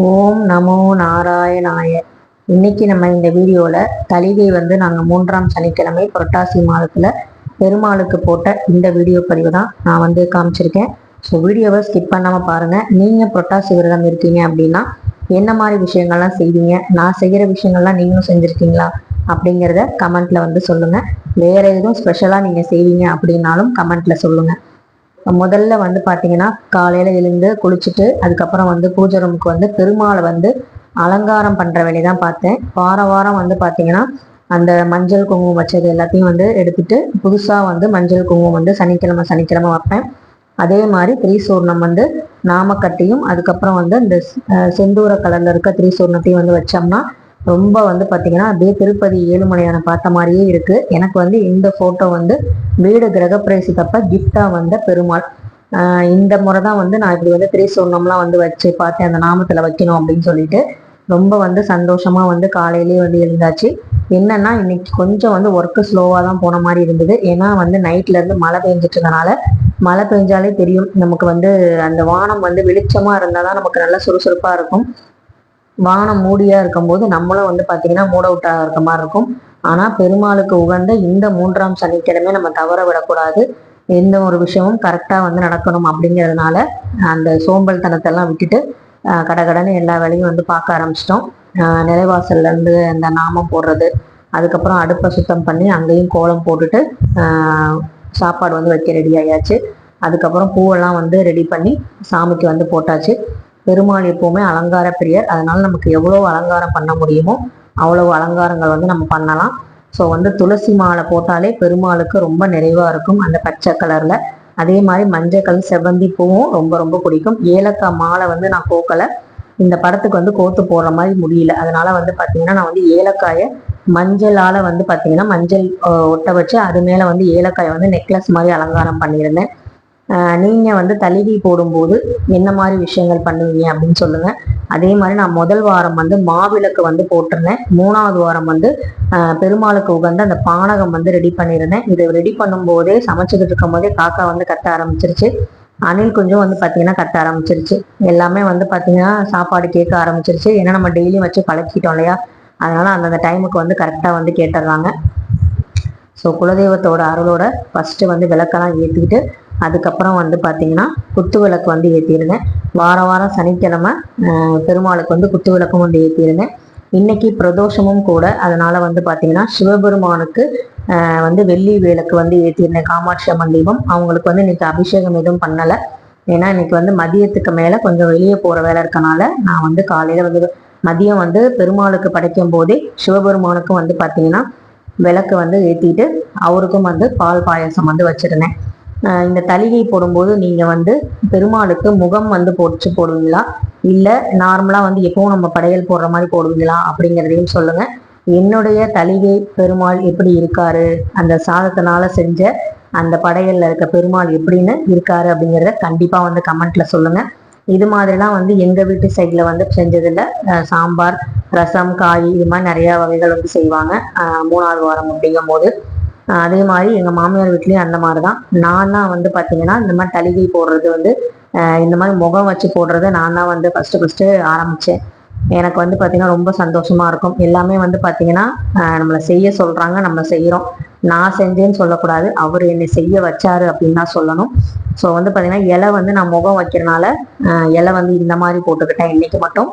ஓம் நமோ நாராயணாய. இன்னைக்கு நம்ம இந்த வீடியோவில் தலிகை வந்து நாங்கள் மூன்றாம் சனிக்கிழமை புரட்டாசி மாதத்தில் பெருமாளுக்கு போட்ட இந்த வீடியோ பதிவு தான் நான் வந்து காமிச்சிருக்கேன். ஸோ வீடியோவை ஸ்கிப் பண்ணாமல் பாருங்கள் நீங்கள் புரட்டாசி விரதம் இருக்கீங்க அப்படின்னா என்ன மாதிரி விஷயங்கள்லாம் செய்வீங்க? நான் செய்கிற விஷயங்கள்லாம் நீங்களும் செஞ்சுருக்கீங்களா? அப்படிங்கிறத கமெண்ட்டில் வந்து சொல்லுங்கள் வேறு எதுவும் ஸ்பெஷலாக நீங்கள் செய்வீங்க அப்படின்னாலும் கமெண்ட்டில் சொல்லுங்கள் முதல்ல வந்து பார்த்தீங்கன்னா காலையில் எழுந்து குளிச்சுட்டு அதுக்கப்புறம் வந்து பூஜை ரூமுக்கு வந்து பெருமாளை வந்து அலங்காரம் பண்ணுற வேலையை தான் பார்த்தேன். வார வாரம் வந்து பார்த்தீங்கன்னா அந்த மஞ்சள் குங்குமம் வச்சது எல்லாத்தையும் வந்து எடுத்துட்டு புதுசாக வந்து மஞ்சள் குங்குமம் வந்து சனிக்கிழமை சனிக்கிழமை வைப்பேன். அதே மாதிரி திரிசூர்ணம் வந்து நாமக்கட்டையும் அதுக்கப்புறம் வந்து இந்த செந்தூர கலரில் இருக்க திரிசூர்ணத்தையும் வந்து வச்சோம்னா ரொம்ப வந்து பார்த்தீங்கன்னா அப்படியே திருப்பதி ஏழுமலையான பார்த்த மாதிரியே இருக்குது எனக்கு வந்து இந்த ஃபோட்டோ வந்து வீடு கிரகப்பிரவேசத்தப்ப கிஃப்டாக வந்த பெருமாள். இந்த முறை தான் வந்து நான் இப்படி வந்து திரிசூர்ணம்லாம் வந்து வச்சு பார்த்தேன் அந்த நாமத்தில் வைக்கணும் அப்படின்னு சொல்லிட்டு ரொம்ப வந்து சந்தோஷமாக வந்து காலையிலேயே வந்து எழுந்தாச்சு. என்னன்னா இன்னைக்கு கொஞ்சம் வந்து ஒர்க்கு ஸ்லோவாக தான் போன மாதிரி இருந்தது. ஏன்னா வந்து நைட்லேருந்து மழை பெஞ்சிட்டு இருந்தனால மழை பெஞ்சாலே தெரியும். நமக்கு வந்து அந்த வானம் வந்து வெளிச்சமாக இருந்தால் தான் நமக்கு நல்லா சுறுசுறுப்பாக இருக்கும். வானம் மூடியா இருக்கும்போது நம்மளும் வந்து பார்த்தீங்கன்னா மூட அவுட்டாக இருக்க மாதிரி இருக்கும். ஆனால் பெருமாளுக்கு உகந்த இந்த மூன்றாம் சனிக்கிழமை நம்ம தவற விடக்கூடாது. எந்த ஒரு விஷயமும் கரெக்டாக வந்து நடக்கணும் அப்படிங்கிறதுனால அந்த சோம்பல் தனத்தெல்லாம் விட்டுட்டு கடகடன்னு எல்லா வேலையும் வந்து பார்க்க ஆரம்பிச்சிட்டோம். நிலைவாசல்லேருந்து அந்த நாமம் போடுறது அதுக்கப்புறம் அடுப்பை சுத்தம் பண்ணி அங்கேயும் கோலம் போட்டுட்டு சாப்பாடு வந்து வைக்க ரெடி ஆயாச்சு. அதுக்கப்புறம் பூவெல்லாம் வந்து ரெடி பண்ணி சாமிக்கு வந்து போட்டாச்சு. பெருமாள் எப்பவுமே அலங்கார பிரியர். அதனால நமக்கு எவ்வளோ அலங்காரம் பண்ண முடியுமோ அவ்வளவு அலங்காரங்கள் வந்து நம்ம பண்ணலாம். ஸோ வந்து துளசி மாலை போட்டாலே பெருமாளுக்கு ரொம்ப நிறைவாக இருக்கும் அந்த பச்சை கலரில். அதே மாதிரி மஞ்சள் கலர் செவ்வந்தி பூவும் ரொம்ப ரொம்ப பிடிக்கும். ஏலக்காய் மாலை வந்து நான் கோக்கலை. இந்த படத்துக்கு வந்து கோத்து போடுற மாதிரி முடியல. அதனால வந்து பார்த்தீங்கன்னா நான் வந்து ஏலக்காயை மஞ்சளால் வந்து பார்த்தீங்கன்னா மஞ்சள் ஒட்ட வச்சு அது மேலே வந்து ஏலக்காயை வந்து நெக்லஸ் மாதிரி அலங்காரம் பண்ணியிருந்தேன். நீங்கள் நீங்க வந்து தலிகை போடும்போது என்ன மாதிரி விஷயங்கள் பண்ணுவீங்க அப்படின்னு சொல்லுங்க. அதே மாதிரி நான் முதல் வாரம் வந்து மாவிளக்கு வந்து போட்டிருந்தேன். மூணாவது வாரம் வந்து பெருமாளுக்கு உகந்த அந்த பானகம் வந்து ரெடி பண்ணியிருந்தேன். இதை ரெடி பண்ணும்போதே சமைச்சுக்கிட்டு இருக்கும் போதே காக்கா வந்து கத்த ஆரம்பிச்சிருச்சு. அணில் கொஞ்சம் வந்து பார்த்தீங்கன்னா கத்த ஆரம்பிச்சிருச்சு. எல்லாமே வந்து பார்த்தீங்கன்னா சாப்பாடு கேட்க ஆரம்பிச்சிருச்சு. ஏன்னா நம்ம டெய்லியும் வச்சு பழக்கிட்டோம் இல்லையா? அதனால அந்தந்த டைமுக்கு வந்து கரெக்டாக வந்து கேட்டுடுறாங்க. ஸோ குலதெய்வத்தோட அருளோட ஃபஸ்ட்டு வந்து விளக்கெல்லாம் ஏற்றிக்கிட்டு அதுக்கப்புறம் வந்து பார்த்திங்கன்னா குத்து விளக்கு வந்து ஏற்றிடுங்க வாரம் வாரம் சனிக்கிழமை பெருமாளுக்கு வந்து குத்து விளக்கும் வந்து ஏற்றிடுங்க இன்னைக்கு பிரதோஷமும் கூட அதனால வந்து பார்த்தீங்கன்னா சிவபெருமானுக்கு வந்து வெள்ளி விளக்கு வந்து ஏற்றிருந்தேன் காமாட்சி அம்மன் தீபம். அவங்களுக்கு வந்து இன்னைக்கு அபிஷேகம் எதுவும் பண்ணலை. ஏன்னா இன்னைக்கு வந்து மதியத்துக்கு மேலே கொஞ்சம் வெளியே போகிற வேலை இருக்கனால நான் வந்து காலையில் வந்து மதியம் வந்து பெருமாளுக்கு படைக்கும் போதே சிவபெருமானுக்கும் வந்து பார்த்தீங்கன்னா விளக்கு வந்து ஏற்றிட்டு அவருக்கும் வந்து பால் பாயாசம் வந்து வச்சுருந்தேன். இந்த தலிகை போடும்போது நீங்கள் வந்து பெருமாளுக்கு முகம் வந்து பொடிச்சு போடுவீங்களா? இல்லை நார்மலாக வந்து எப்பவும் நம்ம படையல் போடுற மாதிரி போடுவீங்களா? அப்படிங்கிறதையும் சொல்லுங்கள் என்னுடைய தலிகை பெருமாள் எப்படி இருக்காரு? அந்த சாதத்தினால செஞ்ச அந்த படையலில் இருக்க பெருமாள் எப்படின்னு இருக்காரு அப்படிங்கிறத கண்டிப்பாக வந்து கமெண்ட்ல சொல்லுங்கள் இது மாதிரிலாம் வந்து எங்கள் வீட்டு சைடில் வந்து செஞ்சதில்ல. சாம்பார் ரசம் காய் இது மாதிரி நிறையா வகைகள் வந்து செய்வாங்க. மூணாவது வாரம் அப்படிங்கும் போது அதே மாதிரி எங்க மாமியார் வீட்லயும் அந்த மாதிரி தான் நான் தான் வந்து பார்த்தீங்கன்னா இந்த மாதிரி தலிகை போடுறது வந்து இந்த மாதிரி முகம் வச்சு போடுறது நான் தான் வந்து ஃபர்ஸ்ட் ஃபஸ்ட்டு ஆரம்பிச்சேன். எனக்கு வந்து பாத்தீங்கன்னா ரொம்ப சந்தோஷமா இருக்கும். எல்லாமே வந்து பாத்தீங்கன்னா நம்மளை செய்ய சொல்றாங்க நம்ம செய்யறோம். நான் செஞ்சேன்னு சொல்லக்கூடாது. அவர் என்னை செய்ய வச்சாரு அப்படின்னு தான் சொல்லணும். ஸோ வந்து பாத்தீங்கன்னா இலை வந்து நான் முகம் வைக்கிறனால இலை வந்து இந்த மாதிரி போட்டுக்கிட்டேன் இன்னைக்கு மட்டும்.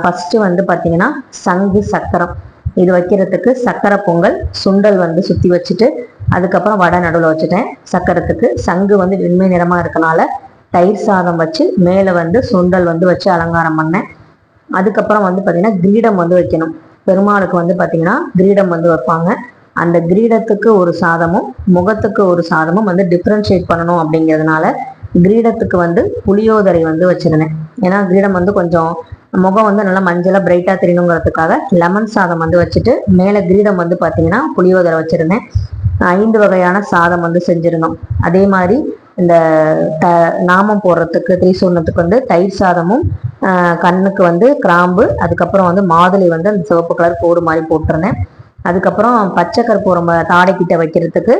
ஃபஸ்ட்டு வந்து பாத்தீங்கன்னா சங்கு சக்கரம். இது வைக்கிறதுக்கு சக்கரை பொங்கல் சுண்டல் வந்து சுற்றி வச்சுட்டு அதுக்கப்புறம் வடை நடுவில் வச்சுட்டேன். சக்கரத்துக்கு சங்கு வந்து வெண்மை நிறமாக இருக்கனால தயிர் சாதம் வச்சு மேலே வந்து சுண்டல் வந்து வச்சு அலங்காரம் பண்ணேன். அதுக்கப்புறம் வந்து பார்த்திங்கன்னா கிரீடம் வந்து வைக்கணும். பெருமாளுக்கு வந்து பார்த்திங்கன்னா கிரீடம் வந்து வைப்பாங்க. அந்த கிரீடத்துக்கு ஒரு சாதமும் முகத்துக்கு ஒரு சாதமும் வந்து டிஃப்ரென்ஷியேட் பண்ணணும் அப்படிங்கிறதுனால கிரீடத்துக்கு வந்து புளியோதரை வந்து வச்சுருந்தேன். ஏன்னா கிரீடம் வந்து கொஞ்சம் முகம் வந்து நல்லா மஞ்சளா பிரைட்டா தெரியணுங்கிறதுக்காக லெமன் சாதம் வந்து வச்சுட்டு மேலே கிரீடம் வந்து பார்த்தீங்கன்னா புளியோதரை வச்சிருந்தேன். ஐந்து வகையான சாதம் வந்து செஞ்சிருந்தோம். அதே மாதிரி இந்த த நாமம் போடுறதுக்கு திரிசூர்ணத்துக்கு வந்து தயிர் சாதமும் கண்ணுக்கு வந்து கிராம்பு அதுக்கப்புறம் வந்து மாதுளை வந்து அந்த சிவப்பு கலர் கோடு மாதிரி போட்டிருந்தேன். அதுக்கப்புறம் பச்சை கற்பூரம் தாடைக்கிட்ட வைக்கிறதுக்கு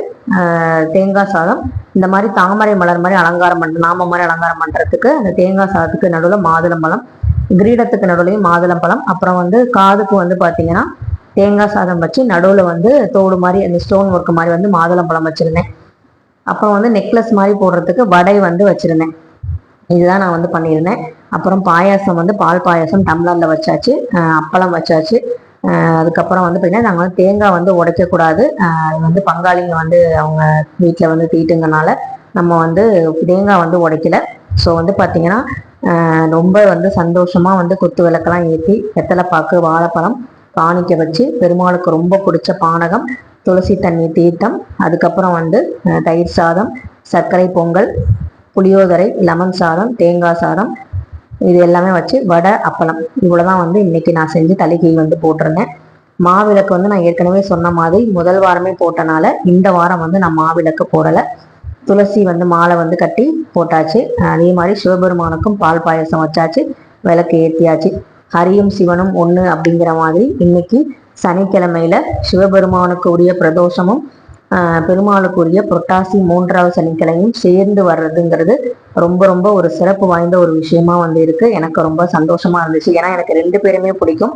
தேங்காய் சாதம். இந்த மாதிரி தாமரை மலர் மாதிரி அலங்காரம் பண்ற நாம மாதிரி அலங்காரம் பண்ணுறதுக்கு அந்த தேங்காய் சாதத்துக்கு நடுவில் மாதுளம்பழம் கிரீடத்துக்கு நடுவுலையும் மாதுளம்பழம் அப்புறம் வந்து காதுக்கு வந்து பார்த்தீங்கன்னா தேங்காய் சாதம் வச்சு நடுவில் வந்து தோடு மாதிரி அந்த ஸ்டோன் ஒர்க் மாதிரி வந்து மாதுளம்பழம் வச்சுருந்தேன். அப்புறம் வந்து நெக்லஸ் மாதிரி போடுறதுக்கு வடை வந்து வச்சுருந்தேன். இதுதான் நான் வந்து பண்ணியிருந்தேன். அப்புறம் பாயாசம் வந்து பால் பாயாசம் டம்ளரில் வச்சாச்சு. அப்பளம் வச்சாச்சு. அதுக்கப்புறம் வந்து பார்த்தீங்கன்னா நாங்கள் வந்து தேங்காய் வந்து உடைக்கக்கூடாது. அது வந்து பங்காளிங்க வந்து அவங்க வீட்டில் வந்து தீட்டுங்கனால நம்ம வந்து தேங்காய் வந்து உடைக்கல. ஸோ வந்து பார்த்தீங்கன்னா ரொம்ப வந்து சந்தோஷமாக வந்து குத்து விளக்கெல்லாம் ஏற்றி வெத்தலை பாக்கு வாழைப்பழம் காணிக்க வச்சு பெருமாளுக்கு ரொம்ப பிடிச்ச பானகம் துளசி தண்ணி தீர்த்தம் அதுக்கப்புறம் வந்து தயிர் சாதம் சர்க்கரை பொங்கல் புளியோதரை லெமன் சாதம் தேங்காய் சாதம் இது எல்லாமே வச்சு வடை அப்பளம். இவ்வளோதான் வந்து இன்னைக்கு நான் செஞ்சு தலைக்கு வந்து போட்டிருந்தேன். மாவிளக்கு வந்து நான் ஏற்கனவே சொன்ன மாதிரி முதல் வாரமே போட்டனால இந்த வாரம் வந்து நான் மாவிளக்கு போடலை. துளசி வந்து மாலை வந்து கட்டி போட்டாச்சு. அதே மாதிரி சிவபெருமானுக்கும் பால் பாயசம் வச்சாச்சு. விளக்கு ஏற்றியாச்சு ஹரியும் சிவனும் ஒன்று அப்படிங்கிற மாதிரி இன்னைக்கு சனிக்கிழமையில சிவபெருமானுக்கு உரிய பிரதோஷமும் ஆஹ் பெருமாளுக்குரிய புரட்டாசி மூன்றாவது சனிக்கிழமையும் சேர்ந்து வர்றதுங்கிறது ரொம்ப ரொம்ப ஒரு சிறப்பு வாய்ந்த ஒரு விஷயமா வந்து இருக்கு. எனக்கு ரொம்ப சந்தோஷமா இருந்துச்சு. ஏன்னா எனக்கு ரெண்டு பேருமே பிடிக்கும்.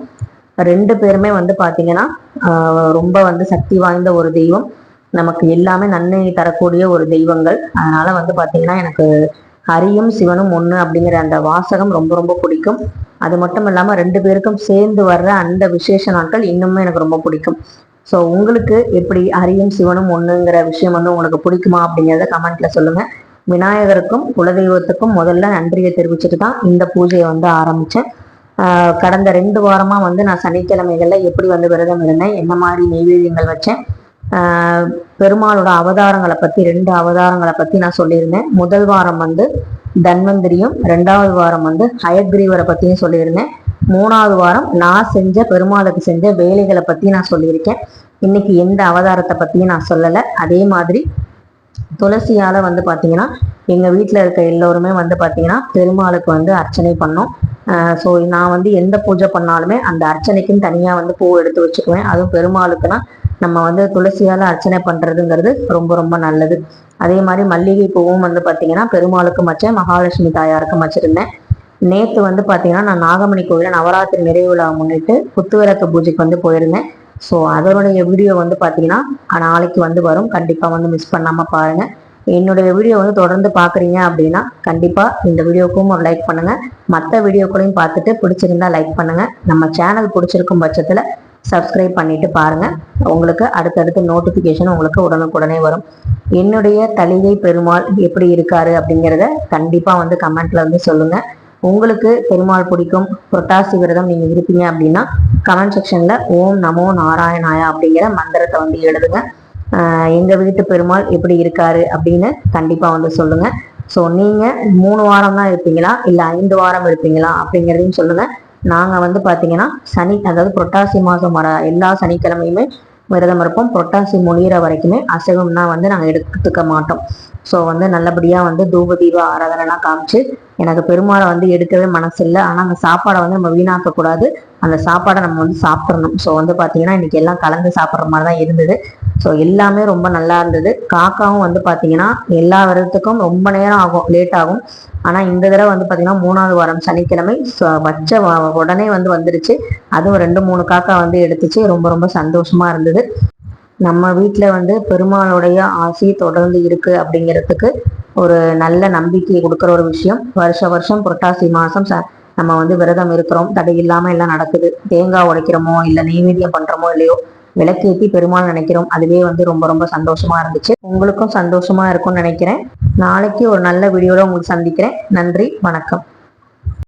ரெண்டு பேருமே வந்து பாத்தீங்கன்னா ஆஹ் ரொம்ப வந்து சக்தி வாய்ந்த ஒரு தெய்வம். நமக்கு எல்லாமே நன்மை தரக்கூடிய ஒரு தெய்வங்கள். அதனால வந்து பார்த்தீங்கன்னா எனக்கு ஹரியும் சிவனும் ஒன்று அப்படிங்கிற அந்த வாசகம் ரொம்ப ரொம்ப பிடிக்கும். அது மட்டும் இல்லாமல் ரெண்டு பேருக்கும் சேர்ந்து வர்ற அந்த விசேஷ நாட்கள் இன்னுமே எனக்கு ரொம்ப பிடிக்கும். ஸோ உங்களுக்கு எப்படி ஹரியும் சிவனும் ஒன்றுங்கிற விஷயம் வந்து உங்களுக்கு பிடிக்குமா அப்படிங்கிறத கமெண்ட்ல சொல்லுங்க. விநாயகருக்கும் குலதெய்வத்துக்கும் முதல்ல நன்றியை தெரிவிச்சுட்டு தான் இந்த பூஜையை வந்து ஆரம்பிச்சேன். கடந்த ரெண்டு வாரமாக வந்து நான் சனிக்கிழமைகளில் எப்படி வந்து விரதம் இருந்தேன் என்ன மாதிரி நெய்வேதியங்கள் வச்சேன் பெருமாளோட அவதாரங்களை பத்தி ரெண்டு அவதாரங்களை பத்தி நான் சொல்லியிருந்தேன். முதல் வாரம் வந்து தன்வந்திரியும் ரெண்டாவது வாரம் வந்து ஹயக்ரீவரை பத்தியும் சொல்லியிருந்தேன். மூணாவது வாரம் நான் செஞ்ச பெருமாளுக்கு செஞ்ச வேலைகளை பத்தி நான் சொல்லியிருக்கேன். இன்னைக்கு எந்த அவதாரத்தை பற்றியும் நான் சொல்லலை. அதே மாதிரி துளசியால வந்து பார்த்தீங்கன்னா எங்க வீட்டில் இருக்க எல்லோருமே வந்து பார்த்தீங்கன்னா பெருமாளுக்கு வந்து அர்ச்சனை பண்ணோம். ஸோ நான் வந்து எந்த பூஜை பண்ணாலுமே அந்த அர்ச்சனைக்குன்னு தனியாக வந்து பூ எடுத்து வச்சுக்குவேன். அதுவும் பெருமாளுக்குன்னா நம்ம வந்து துளசியால் அர்ச்சனை பண்ணுறதுங்கிறது ரொம்ப ரொம்ப நல்லது. அதே மாதிரி மல்லிகை பூவும் வந்து பார்த்தீங்கன்னா பெருமாளுக்கும் வச்சேன் மகாலட்சுமி தாயாருக்கும் வச்சுருந்தேன் நேற்று வந்து பார்த்தீங்கன்னா நான் நாகமணி கோயில நவராத்திரி நிறைவு விழா முன்னிட்டு குத்துவிளக்கு பூஜைக்கு வந்து போயிருந்தேன். ஸோ அதனுடைய வீடியோ வந்து பார்த்தீங்கன்னா நாளைக்கு வந்து வரும். கண்டிப்பாக வந்து மிஸ் பண்ணாமல் பாருங்கள் என்னுடைய வீடியோ வந்து தொடர்ந்து பார்க்குறீங்க அப்படின்னா கண்டிப்பாக இந்த வீடியோக்கும் ஒரு லைக் பண்ணுங்கள் மற்ற வீடியோக்களையும் பார்த்துட்டு பிடிச்சிருந்தா லைக் பண்ணுங்கள் நம்ம சேனல் பிடிச்சிருக்கும் பட்சத்தில் சப்ஸ்கிரைப் பண்ணிட்டு பாருங்க. உங்களுக்கு அடுத்தடுத்து நோட்டிஃபிகேஷன் உங்களுக்கு உடனுக்குடனே வரும். என்னுடைய தலிகை பெருமாள் எப்படி இருக்காரு அப்படிங்கிறத கண்டிப்பாக வந்து கமெண்ட்ல வந்து சொல்லுங்கள் உங்களுக்கு பெருமாள் பிடிக்கும் புரட்டாசி விரதம் நீங்கள் இருப்பீங்க அப்படின்னா கமெண்ட் செக்ஷன்ல ஓம் நமோ நாராயணாயா அப்படிங்கிற மந்திரத்தை வந்து எழுதுங்க. எங்கள் வீட்டு பெருமாள் எப்படி இருக்காரு அப்படின்னு கண்டிப்பாக வந்து சொல்லுங்க. ஸோ நீங்கள் மூணு வாரம் தான் இருப்பீங்களா? இல்லை ஐந்து வாரம் இருப்பீங்களா? அப்படிங்கிறதையும் சொல்லுங்கள் நாங்க வந்து பாத்தீங்கன்னா சனி அதாவது புரட்டாசி மாசம் வர எல்லா சனிக்கிழமையுமே விரதம் இருப்போம். புரட்டாசி முடிகிற வரைக்குமே அசைவம்னா வந்து நாங்க எடுத்துக்க மாட்டோம். ஸோ வந்து நல்லபடியா வந்து தூப தீப ஆராதனைலாம் காமிச்சு எனக்கு பெருமாளை வந்து எடுக்கவே மனசு இல்லை ஆனா அந்த சாப்பாடை வந்து நம்ம வீணாக்க கூடாது அந்த சாப்பாடை நம்ம வந்து சாப்பிடணும். ஸோ வந்து பாத்தீங்கன்னா இன்னைக்கு எல்லாம் கலந்து சாப்பிட்ற மாதிரி தான் இருந்தது. ஸோ எல்லாமே ரொம்ப நல்லா இருந்தது. காக்காவும் வந்து பாத்தீங்கன்னா எல்லா விரதத்துக்கும் ரொம்ப நேரம் ஆகும் லேட் ஆகும். ஆனா இந்த தடவை வந்து பாத்தீங்கன்னா மூணாவது வாரம் சனிக்கிழமை ச- வச்ச உடனே வந்து வந்துருச்சு. அதுவும் ரெண்டு மூணு காக்கா வந்து எடுத்துச்சு. ரொம்ப ரொம்ப சந்தோஷமா இருந்தது. நம்ம வீட்டில் வந்து பெருமாளுடைய ஆசி தொடர்ந்து இருக்கு அப்படிங்கிறதுக்கு ஒரு நல்ல நம்பிக்கையை கொடுக்குற ஒரு விஷயம். வருஷ வருஷம் புரட்டாசி மாதம் ச- நம்ம வந்து விரதம் இருக்கிறோம். தடை இல்லாமல் எல்லாம் நடக்குது. தேங்காய் உடைக்கிறோமோ இல்லை நெய்வேத்தியம் பண்ணுறோமோ இல்லையோ விளக்கேற்றி பெருமாள் நினைக்கிறோம். அதுவே வந்து ரொம்ப ரொம்ப சந்தோஷமா இருந்துச்சு. உங்களுக்கும் சந்தோஷமா இருக்கும்னு நினைக்கிறேன். நாளைக்கு ஒரு நல்ல வீடியோவில் உங்களுக்கு சந்திக்கிறேன். நன்றி வணக்கம்.